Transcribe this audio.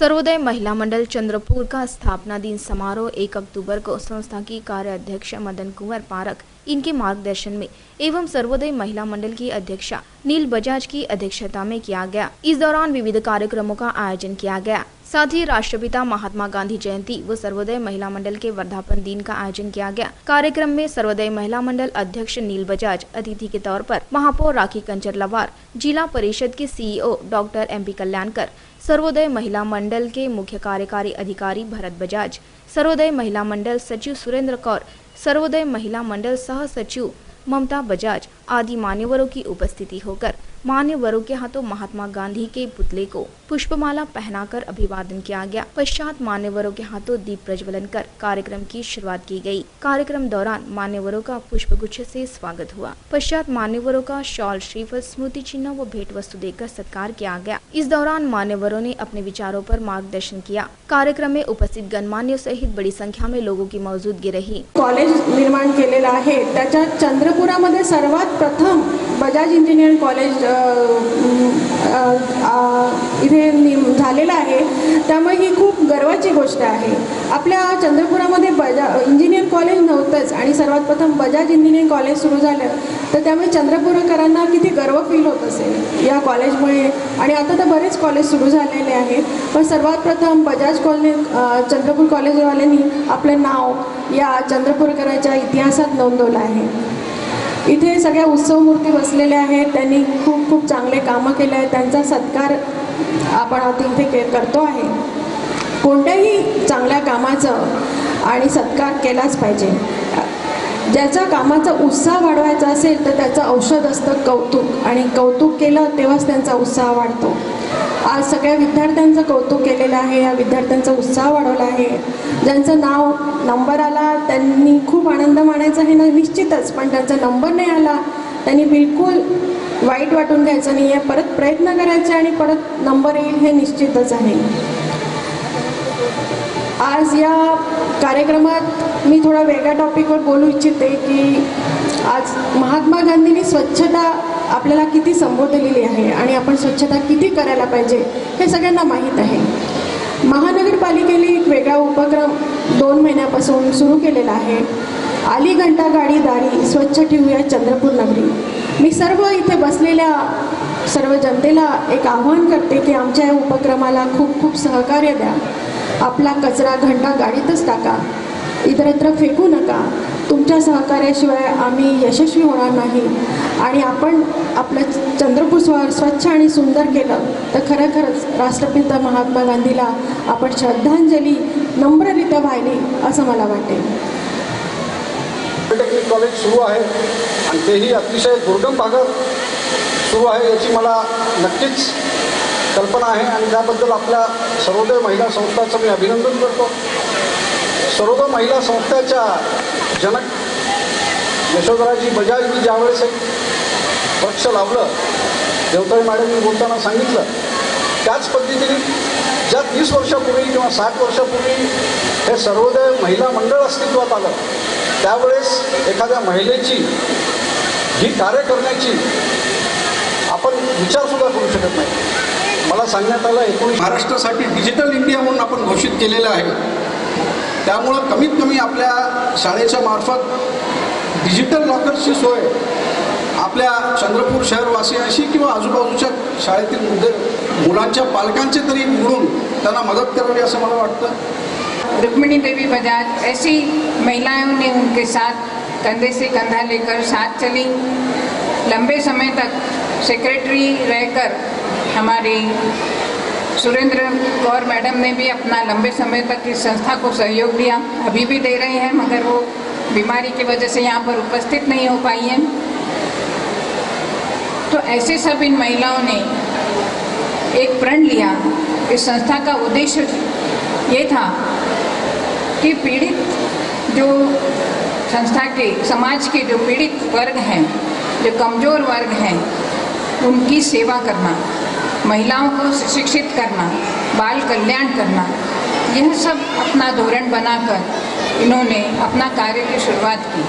सर्वोदय महिला मंडल चंद्रपुर का स्थापना दिन समारोह एक अक्टूबर को संस्था की कार्याध्यक्ष मदन कुंवर पारक इनके मार्गदर्शन में एवं सर्वोदय महिला मंडल की अध्यक्षा नील बजाज की अध्यक्षता में किया गया। इस दौरान विविध कार्यक्रमों का आयोजन किया गया। साथ ही राष्ट्रपिता महात्मा गांधी जयंती व सर्वोदय महिला मंडल के वर्धापन दिन का आयोजन किया गया। कार्यक्रम में सर्वोदय महिला मंडल अध्यक्ष नील बजाज, अतिथि के तौर पर महापौर राखी कंचर लवार जिला परिषद के CEO doctor M P Kalyankar Sarvodaya Mahila Mandal के मुख्य कार्यकारी अधिकारी भरत बजाज, सर्वोदय महिला मंडल सचिव सुरेंद्र कौर, सर्वोदय महिला मंडल सह सचिव ममता बजाज आदि मान्यवरों की उपस्थिति होकर मान्यवरों के हाथों महात्मा गांधी के पुतले को पुष्पमाला पहनाकर अभिवादन किया गया। पश्चात मान्यवरों के हाथों दीप प्रज्वलन कर कार्यक्रम की शुरुआत की गई। कार्यक्रम दौरान मान्यवरों का पुष्प गुच्छ से स्वागत हुआ। पश्चात मान्यवरों का शॉल, श्रीफल, स्मृति चिन्ह व भेंट वस्तु देकर सत्कार किया गया। इस दौरान मान्यवरों ने अपने विचारों पर मार्गदर्शन किया। कार्यक्रम में उपस्थित गणमान्यों सहित बड़ी संख्या में लोगों की मौजूदगी रही। कॉलेज निर्माण केलेलं आहे. त्याच्यात चंद्रपुरामध्ये सर्वात प्रथम बजाज इंजिनिअरिंग कॉलेज इथे निम झालेलं आहे. त्यामुळे ही खूप गर्वाची गोष्ट आहे. आपल्या चंद्रपुरामध्ये बजा इंजिनियर कॉलेज नव्हतंच आणि सर्वात प्रथम बजाज इंजिनिअरिंग कॉलेज सुरू झालं. तर त्यामुळे चंद्रपूरकरांना किती गर्व फील होत असेल या कॉलेजमुळे. आणि आता तर बरेच कॉलेज सुरू झालेले आहेत. पण सर्वात प्रथम बजाज कॉलेज चंद्रपूर कॉलेजवाल्यांनी आपलं नाव या चंद्रपूरकराच्या इतिहासात नोंदवलं आहे. इथे सगळ्या उत्सव मूर्ती बसलेल्या आहेत. त्यांनी खूप खूप चांगले कामं केले आहेत. त्यांचा सत्कार आपण आता इथे के करतो आहे. कोणत्याही चांगल्या कामाचं आणि सत्कार केलाच पाहिजे. ज्याचा कामाचा उत्साह वाढवायचा असेल तर त्याचं औषध असतं कौतुक. आणि कौतुक केलं तेव्हाच त्यांचा उत्साह वाढतो. आज सगळ्या विद्यार्थ्यांचं कौतुक केलेलं आहे या विद्यार्थ्यांचा उत्साह वाढवला आहे. ज्यांचं नाव नंबर आला त्यांनी खूप आनंद मानायचा हे ना निश्चितच पण त्यांचा नंबर नाही आला त्यांनी बिलकुल वाईट वाटून घ्यायचं नाही आहे परत प्रयत्न करायचे आणि परत नंबर येईल हे निश्चितच आहे. आज या कार्यक्रमात मी थोडा वेगळ्या टॉपिकवर बोलू इच्छिते की आज महात्मा गांधींनी स्वच्छता आपल्याला किती संबोधलेली आहे आणि आपण स्वच्छता किती करायला पाहिजे हे सगळ्यांना माहीत आहे. महानगरपालिकेने एक वेगळा उपक्रम दोन महिन्यापासून सुरू केलेला आहे. आली घंटा गाडी दारी स्वच्छ ठेवूया चंद्रपूर नगरी. मी सर्व इथे बसलेल्या सर्व जनतेला एक आव्हान करते की आमच्या या उपक्रमाला खूप खूप सहकार्य द्या. आपला कचरा घंटा गाडीतच टाका. इतरत्र फेकू नका. तुमच्या सहकार्याशिवाय आम्ही यशस्वी होणार नाही. आणि आपण आपलं चंद्रपूर स्व स्वच्छ आणि सुंदर केलं तर खरं खरंच राष्ट्रपिता महात्मा गांधीला आपण श्रद्धांजली नम्ररित्या वाहिली असं मला वाटेल पॉलिटेक्निक कॉलेज सुरू आहे आणि तेही अतिशय दुर्गम भागात सुरू आहे याची मला नक्कीच कल्पना आहे आणि त्याबद्दल आपल्या सर्वोदय महिला संस्थाचं मी अभिनंदन करतो. सर्वोदय महिला संस्थेच्या जनक यशोधराजी बजाजनी ज्यावेळेस एक वृक्ष लावलं देवताई मॅडमनी बोलताना सांगितलं त्याच पद्धतीने ज्या तीस वर्षापूर्वी किंवा साठ वर्षापूर्वी हे सर्वोदय महिला मंडळ अस्तित्वात आलं त्यावेळेस एखाद्या महिलेची ही कार्य करण्याची आपण विचारसुद्धा करू शकत नाही. मला सांगण्यात आलं एकोणीस महाराष्ट्रासाठी डिजिटल इंडिया म्हणून आपण घोषित केलेलं आहे. त्यामुळं कमीत कमी आपल्या शाळेच्या मार्फत डिजिटल लॉकर्सची सोय आपल्या चंद्रपूर शहरवासियांशी किंवा आजूबाजूच्या शाळेतील मुद्दे मुलांच्या पालकांचे तरी मिळून त्यांना मदत करावी असं मला वाटतं. रुक्मिणी देवी बजाज ऐसी महिलाओं ने उनके साथ कंधे से कंधा लेकर साथ चली। लंबे समय तक सेक्रेटरी रहकर हमारी सुरेंद्र कौर मैडम ने भी अपना लंबे समय तक इस संस्था को सहयोग दिया। अभी भी दे रहे हैं, मगर वो बीमारी की वजह से यहाँ पर उपस्थित नहीं हो पाई हैं। तो ऐसे सब इन महिलाओं ने एक प्रण लिया। इस संस्था का उद्देश्य ये था कि पीड़ित जो संस्था के, समाज के जो पीड़ित वर्ग हैं, जो कमज़ोर वर्ग हैं, उनकी सेवा करना। महिलाओं को शिक्षित करना बाल कल्याण करना यह सब अपना धोरण बनाकर इन्होंने अपना कार्य की शुरुआत की।